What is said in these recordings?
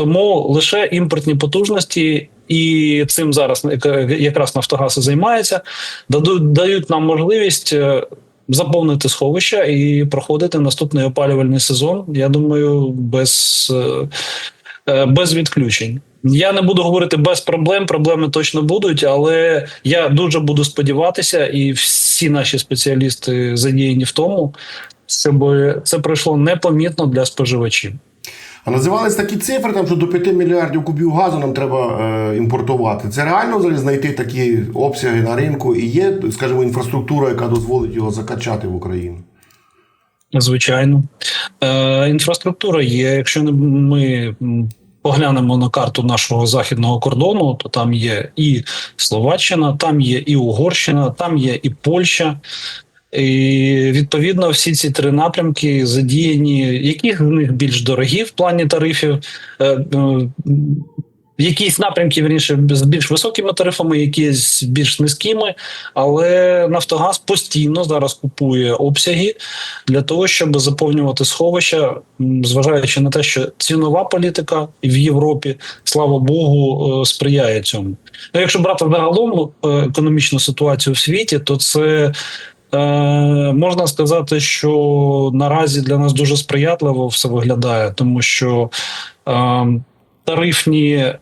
Тому лише імпортні потужності, і цим зараз якраз Нафтогаз і займається, дають нам можливість е, заповнити сховища і проходити наступний опалювальний сезон. Я думаю, без, е, е, без відключень. Я не буду говорити без проблем. Проблеми точно будуть, але я дуже буду сподіватися, і всі наші спеціалісти задіяні в тому, щоб це пройшло непомітно для споживачів. А називались такі цифри, там, що до 5 мільярдів кубів газу нам треба е, імпортувати. Це реально взагалі знайти такі обсяги на ринку і є, скажімо, інфраструктура, яка дозволить його закачати в Україну. Звичайно, е, інфраструктура є. Якщо ми поглянемо на карту нашого західного кордону, то там є і Словаччина, там є і Угорщина, там є і Польща. І відповідно всі ці три напрямки задіяні. Які з них більш дорогі в плані тарифів? Е, е, Якісь напрямки вірніше з більш високими тарифами, якісь більш низькими, але Нафтогаз постійно зараз купує обсяги для того, щоб заповнювати сховища, зважаючи на те, що цінова політика в Європі, слава Богу, е, сприяє цьому. Ну, якщо брати загалом економічну ситуацію в світі, то це е, можна сказати, що наразі для нас дуже сприятливо все виглядає, тому що. Е, Тарифні е,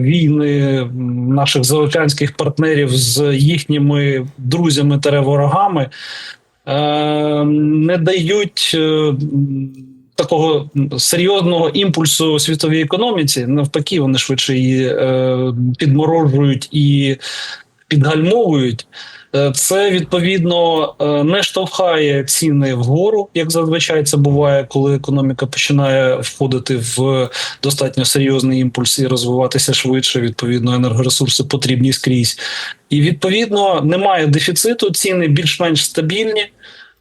війни наших заокеанських партнерів з їхніми друзями та ворогами е, не дають е, такого серйозного імпульсу світовій економіці. Навпаки, вони швидше її е, підморожують і підгальмовують. Е, Це відповідно е, не штовхає ціни вгору, як зазвичай це буває, коли економіка починає входити в достатньо серйозний імпульс і розвиватися швидше. Відповідно, енергоресурси потрібні скрізь, і відповідно немає дефіциту. Ціни більш-менш стабільні.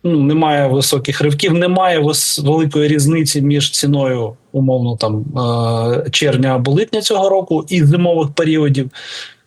Ну, немає високих ривків, немає великої різниці між ціною, умовно там е, червня або липня цього року і зимових періодів.